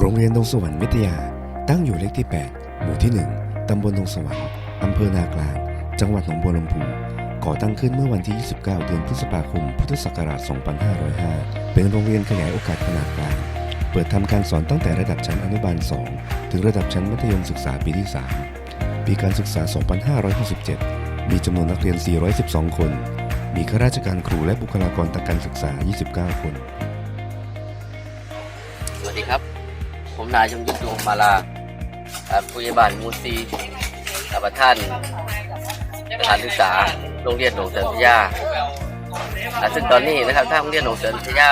โรงเรียนดงสวรรค์วิทยา ตั้งอยู่เลขที่ 8 หมู่ที่ 1 ตำบลดงสวรรค์อำเภอนากลาง จังหวัดหนองบัวลำพู ก่อตั้งขึ้นเมื่อวันที่ 29 เดือนพฤษภาคม พุทธศักราช 2505 เป็นโรงเรียนขยายโอกาสขนาดกลาง เปิดทำการสอนตั้งแต่ระดับชั้นอนุบาล 2 ถึงระดับชั้นมัธยมศึกษาปีที่ 3 ปีการศึกษา 2567 มีจำนวนนักเรียน 412 คน มีข้าราชการครูและบุคลากรทางการศึกษา 29 คน ผมนายยงยุทธดวงมาลาผู้ใหญ่บ้านมูซีอ่าประธานสถานศึกษาโรงเรียนหลวงเสริมพิทยาซึ่งตอนนี้นะครับทางโรงเรียนหลวงเสริมพิทยา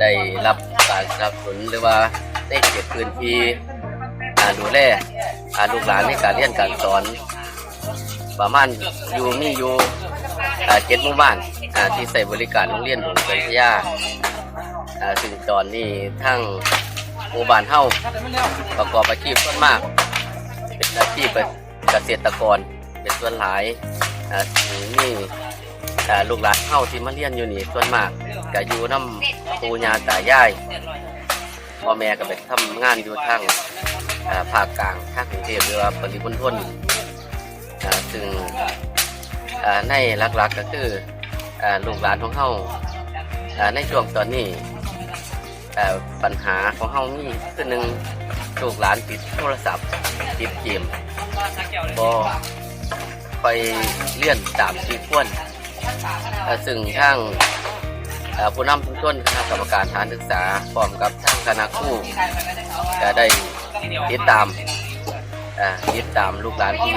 ได้รับการสนับสนุนหรือว่าได้เก็บพื้นที่ดูแลลูกหลานในการเรียนการสอนประมาณอยู่มีอยู่เจ็ดหมู่บ้านที่ใส่บริการโรงเรียนหลวงเสริมพิทยาซึ่งตอนนี้ทั้ง หมู่บ้านเฮาประกอบอาชีพส่วนมาก เป็นอาชีพเกษตรกรเป็นส่วนหลายนี่ลูกหลานเฮาที่มาเรียนอยู่นี่ส่วนมากก็อยู่น้ำปู่ย่าตายายพ่อแม่ก็ไปทำงานอยู่ทางภาคกลางทางกรุงเทพหรือว่าปริมณฑลซึ่งในหลักๆก็คือลูกหลานของเฮาในช่วงตอนนี้ ปัญหาของเฮามีคือหนึ่งลูกหลานติดโทรศัพท์ติดเกมบ่ไปเลื่อนตามที่ควรเอ่อซึ่งทางผู้นำชุมชนคณะกรรมการฐานศึกษาพร้อมกับทางคณะครูก็ได้ติดตามติดตามลูกหลานที่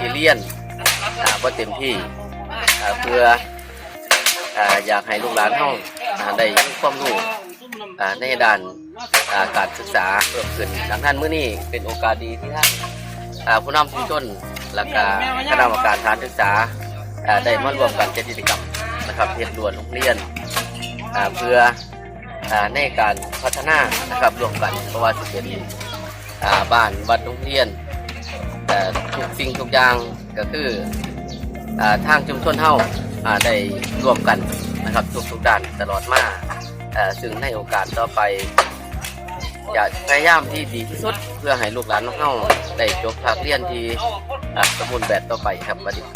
ที่เรียนอ่าบ่เต็มที่เพื่ออยากให้ลูกหลานเฮาได้ความรู้ ในด้านาการศึกษาเพิ่มขึ้นดังนั้นมื้อนี้เป็นโอกาสดีที่ท่านผู้นำชุมชนและก็คณะกรรมการฐานศึกษาได้มาร่วมกันจัดกิจกรรมนะครับเฮ็ดด่วนโรงเรียนเพื่ออในการพัฒนานะครับร่วมกันเพราะว่าสิเป็นอ่าบ้านวัดโรงเรียนแต่ทุกสิ่งทุกอย่างก็คืออทางชุมชนเฮาอ่าได้ร่วมกันนะครับทุกๆด้านตลอดมา ซึ่งในโอกาสต่อไปจะพยายามที่ดีที่สุดเพื่อให้ลูกหลานของเฮาได้จบภาคเรียนที่สมบูรณ์แบบต่อไปครับบัดนี้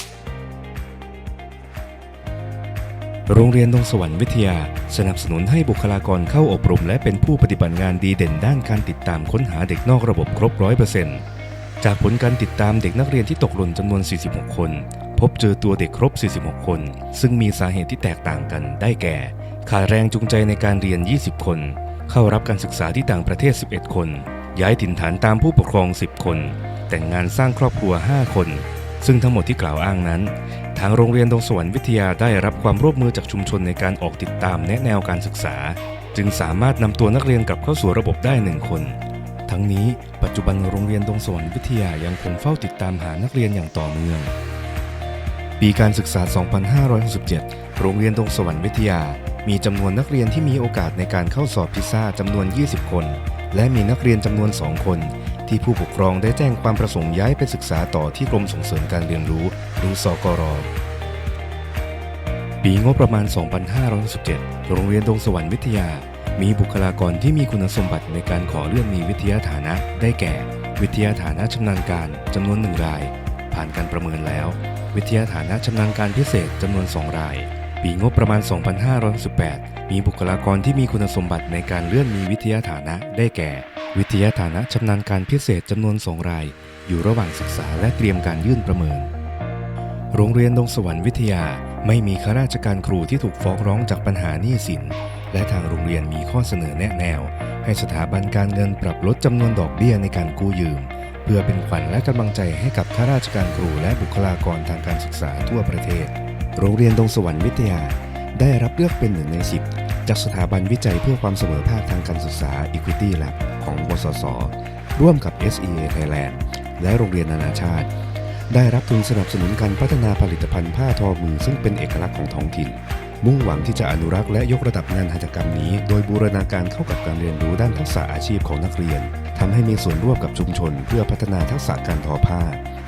โรงเรียนดงสวรรค์วิทยา สนับสนุนให้บุคลากรเข้าอบรม และเป็นผู้ปฏิบัติงานดีเด่นด้านการติดตามค้นหาเด็กนอกระบบครบร้อยเปอร์เซ็นต์จากผลการติดตามเด็กนักเรียนที่ตกหล่นจำนวน 46 คน พบเจอตัวเด็กครบ 46 คน ซึ่งมีสาเหตุที่แตกต่างกันได้แก่ ขาดแรงจูงใจในการเรียน 20 คน เข้ารับการศึกษาที่ต่างประเทศ 11 คน ย้ายถิ่นฐานตามผู้ปกครอง 10 คน แต่งงานสร้างครอบครัว 5 คน ซึ่งทั้งหมดที่กล่าวอ้างนั้น ทางโรงเรียนดงสวรรค์วิทยาได้รับความร่วมมือจากชุมชนในการออกติดตามแนะแนวการศึกษา จึงสามารถนำตัวนักเรียนกลับเข้าสู่ระบบได้หนึ่งคน ทั้งนี้ปัจจุบันโรงเรียนดงสวรรค์วิทยายังคงเฝ้าติดตามหานักเรียนอย่างต่อเนื่องปีการศึกษา 2567 โรงเรียนดงสวรรค์วิทยา มีจำนวนนักเรียนที่มีโอกาสในการเข้าสอบพิซซ่าจำนวน 20 คน และมีนักเรียนจำนวน 2 คน ที่ผู้ปกครองได้แจ้งความประสงค์ย้ายไปศึกษาต่อที่กรมส่งเสริมการเรียนรู้หรือสกรปีงบประมาณ 2567 โรงเรียนดงสวรรค์วิทยา มีบุคลากรที่มีคุณสมบัติในการขอเลื่อนมีวิทยาฐานะได้แก่ วิทยาฐานะชำนาญการจำนวนหนึ่งราย ผ่านการประเมินแล้ว วิทยาฐานะชำนาญการพิเศษจำนวน 2 ราย ปีงบประมาณ 2518มีบุคลากรที่มีคุณสมบัติในการเลื่อนมีวิทยาฐานะ ได้แก่ วิทยาฐานะชำนาญการพิเศษจำนวน 2 ราย อยู่ระหว่างศึกษาและเตรียมการยื่นประเมิน โรงเรียนดงสวรรค์วิทยาไม่มีข้าราชการครูที่ถูกฟ้องร้องจากปัญหาหนี้สิน และทางโรงเรียนมีข้อเสนอแนะแนว ให้สถาบันการเงินปรับลดจำนวนดอกเบี้ยในการกู้ยืม เพื่อเป็นขวัญและกำลังใจให้กับข้าราชการครูและบุคลากรทางการศึกษาทั่วประเทศ โรงเรียนดงสวรรค์วิทยา ได้รับเลือกเป็นหนึ่งในสิบจากสถาบันวิจัยเพื่อความเสมอภาคทางการศึกษา Equity Lab ของบสส ร่วมกับ SEA Thailand และโรงเรียนนานาชาติ ได้รับทุนสนับสนุนการพัฒนาผลิตภัณฑ์ผ้าทอมือซึ่งเป็นเอกลักษณ์ของท้องถิ่น มุ่งหวังที่จะอนุรักษ์และยกระดับงานหัตถกรรมนี้ โดยบูรณาการเข้ากับการเรียนรู้ด้านทักษะอาชีพของนักเรียนทำให้มีส่วนร่วมกับชุมชน เพื่อพัฒนาทักษะการทอผ้า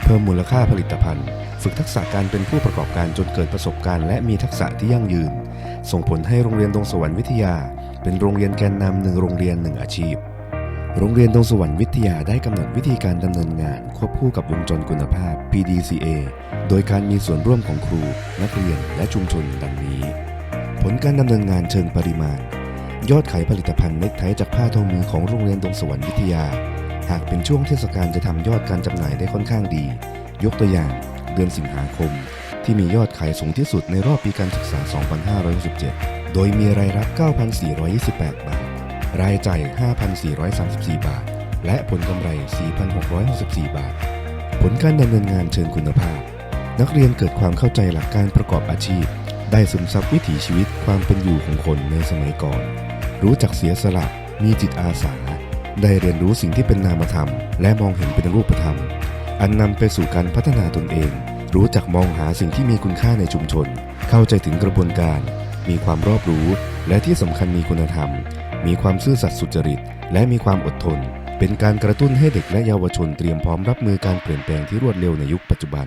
เพิ่มมูลค่าผลิตภัณฑ์ ฝึกทักษะการเป็นผู้ประกอบการจนเกิดประสบการณ์และมีทักษะที่ยั่งยืน ส่งผลให้โรงเรียนดงสวรรค์วิทยา เป็นโรงเรียนแกนนำหนึ่งโรงเรียนหนึ่งอาชีพ โรงเรียนดงสวรรค์วิทยาได้กำหนดวิธีการดำเนินงาน ควบคู่กับวงจรคุณภาพ PDCA โดยการมีส่วนร่วมของครู นักเรียนและชุมชนดังนี้ ผลการดำเนินงานเชิงปริมาณ ยอดขายผลิตภัณฑ์เน็กไทจากผ้าทอมือของโรงเรียนดงสวรรค์วิทยา หากเป็นช่วงเทศกาลจะทำยอดการจำหน่ายได้ค่อนข้างดี ยกตัวอย่าง เดือนสิงหาคม ที่มียอดขายสูงที่สุดในรอบปีการศึกษา 2567 โดยมีรายรับ 9,428 บาท รายจ่าย 5,434 บาท และผลกำไร 4,664 บาท ผลการดำเนินงานเชิงคุณภาพ นักเรียนเกิดความเข้าใจหลักการประกอบอาชีพ ได้ซึมซับวิถีชีวิตความเป็นอยู่ของคนในสมัยก่อน รู้จักเสียสละ มีจิตอาสา ได้เรียนรู้สิ่งที่เป็นนามธรรม และมองเห็นเป็นรูปธรรม อันนำไปสู่การพัฒนาตนเอง รู้จักมองหาสิ่งที่มีคุณค่าในชุมชน เข้าใจถึงกระบวนการ มีความรอบรู้ และที่สำคัญมีคุณธรรม มีความซื่อสัตย์สุจริต และมีความอดทน เป็นการกระตุ้นให้เด็กและเยาวชนเตรียมพร้อมรับมือการเปลี่ยนแปลงที่รวดเร็วในยุคปัจจุบัน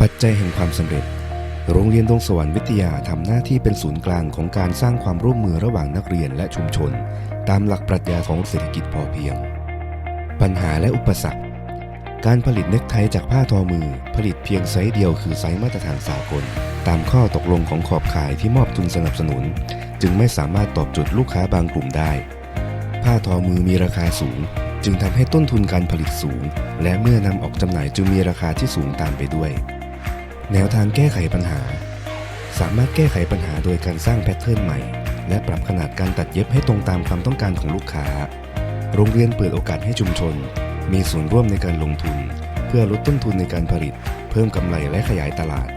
ปัจจัยแห่งความสำเร็จ โรงเรียนดงสวรรค์วิทยาทำหน้าที่เป็นศูนย์กลางของการสร้างความร่วมมือระหว่างนักเรียนและชุมชน ตามหลักปรัชญาของเศรษฐกิจพอเพียง ปัญหาและอุปสรรค การผลิตเน็กไทจากผ้าทอมือ ผลิตเพียงไซส์เดียวคือไซส์มาตรฐานสากล ตามข้อตกลงของขอบข่ายที่มอบทุนสนับสนุน จึงไม่สามารถตอบโจทย์ลูกค้าบางกลุ่มได้ ผ้าทอมือมีราคาสูง จึงทำให้ต้นทุนการผลิตสูง และเมื่อนำออกจำหน่ายจึงมีราคาที่สูงตามไปด้วย แนวทางแก้ไขปัญหา สามารถแก้ไขปัญหาโดยการสร้างแพทเทิร์นใหม่ และปรับขนาดการตัดเย็บให้ตรงตามความต้องการของลูกค้า โรงเรียนเปิดโอกาสให้ชุมชน มีส่วนร่วมในการลงทุน เพื่อลดต้นทุนในการผลิต เพิ่มกำไรและขยายตลาด